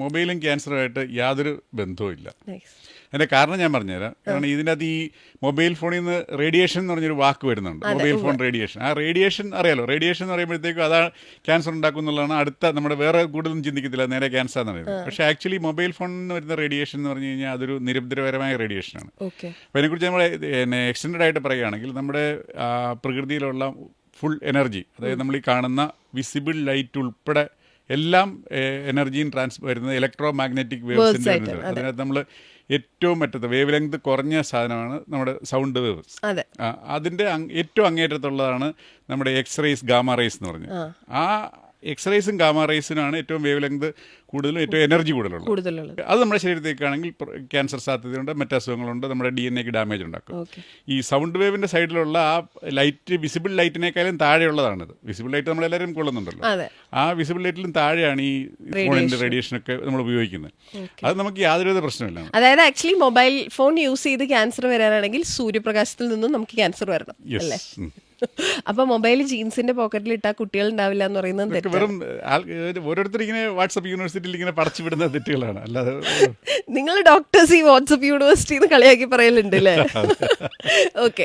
മൊബൈലും ക്യാൻസറുമായിട്ട് യാതൊരു ബന്ധവുമില്ല. അതിന്റെ കാരണം ഞാൻ പറഞ്ഞുതരാം. കാരണം ഇതിനകത്ത് ഈ മൊബൈൽ ഫോണിൽ നിന്ന് റേഡിയേഷൻ എന്ന് പറഞ്ഞൊരു വാക്ക് വരുന്നുണ്ട്. Mobile phone radiation. ആ റേഡിയേഷൻ അറിയാലോ? റേഡിയേഷൻ എന്ന് പറയുമ്പോഴത്തേക്കും അതാ ക്യാൻസർ ഉണ്ടാക്കും എന്നുള്ളതാണ് അടുത്ത നമ്മുടെ വേറെ കൂടുതലും ചിന്തിക്കത്തില്ല നേരെ ക്യാൻസർ എന്ന് പറയുന്നത്. പക്ഷേ ആക്ച്വലി മൊബൈൽ ഫോണിൽ നിന്ന് വരുന്ന റേഡിയേഷൻ എന്ന് പറഞ്ഞു കഴിഞ്ഞാൽ അതൊരു നിരുപദ്രവകരമായ റേഡിയേഷനാണ് അപ്പോൾ അതിനെക്കുറിച്ച് നമ്മൾ എക്സ്റ്റൻഡ് ആയിട്ട് പറയുകയാണെങ്കിൽ നമ്മുടെ പ്രകൃതിയിലുള്ള ഫുൾ എനർജി അതായത് നമ്മൾ ഈ കാണുന്ന വിസിബിൾ ലൈറ്റ് ഉൾപ്പെടെ എല്ലാം എനർജിയും ട്രാൻസ് വരുന്നത് ഇലക്ട്രോ മാഗ്നറ്റിക് വേവ്സിന്റെ അതിനകത്ത് നമ്മൾ ഏറ്റവും മറ്റത്ത് വേവ് ലെങ്ത് കുറഞ്ഞ സാധനമാണ് നമ്മുടെ സൗണ്ട് വേവ് അതെ. അതിന്റെ ഏറ്റവും അങ്ങേറ്റത്തുള്ളതാണ് നമ്മുടെ എക്സ് റേസ് ഗാമ റേസ് എന്ന് പറഞ്ഞത് ആ എക്സ് റേസും ഏറ്റവും വേവ് ലെങ്ത് കൂടുതലും ഏറ്റവും എനർജി കൂടുതലുള്ളത്. കൂടുതലുള്ളത്. അത് നമ്മുടെ ശരീരത്തേക്കാണെങ്കിൽ ക്യാൻസർ സാധ്യതയുണ്ട് മറ്റ് അസുഖങ്ങളുണ്ട് നമ്മുടെ ഡി എൻ എക്ക് ഡാമേജ് ഉണ്ടാക്കും. ഈ സൗണ്ട് വേവിന്റെ സൈഡിലുള്ള ആ ലൈറ്റ് വിസിബിൾ ലൈറ്റിനേക്കാളും താഴെയുള്ളതാണിത്. വിസിബിൾ ലൈറ്റ് നമ്മളെല്ലാവരും കൊള്ളുന്നുണ്ടല്ലോ. ആ വിസിബിൾ ലൈറ്റിലും താഴെയാണ് ഈ ഫോണിന്റെ റേഡിയേഷൻ ഒക്കെ നമ്മൾ ഉപയോഗിക്കുന്നത്. അത് നമുക്ക് യാതൊരുവിധ പ്രശ്നമില്ല. അതായത് ആക്ച്വലി മൊബൈൽ ഫോൺ യൂസ് ചെയ്ത് ക്യാൻസർ വരാനാണെങ്കിൽ സൂര്യപ്രകാശത്തിൽ നിന്നും നമുക്ക് ക്യാൻസർ വരണം. അല്ലേ? അപ്പൊ മൊബൈൽ ജീൻസിന്റെ പോക്കറ്റിൽ ഇട്ടാ കുട്ടികൾ ഉണ്ടാവില്ല എന്ന് പറയുന്നത് വെറും ഓരോരുത്തർ ഇങ്ങനെ വാട്സപ്പ് യൂണിവേഴ്സിറ്റിയിൽ ഇങ്ങനെ പടച്ചു വിടുന്ന തെറ്റുകളാണ്. അല്ലാതെ നിങ്ങൾ ഡോക്ടേഴ്സ് ഈ വാട്സപ്പ് യൂണിവേഴ്സിറ്റി കളിയാക്കി പറയലുണ്ട് അല്ലേ ഓക്കെ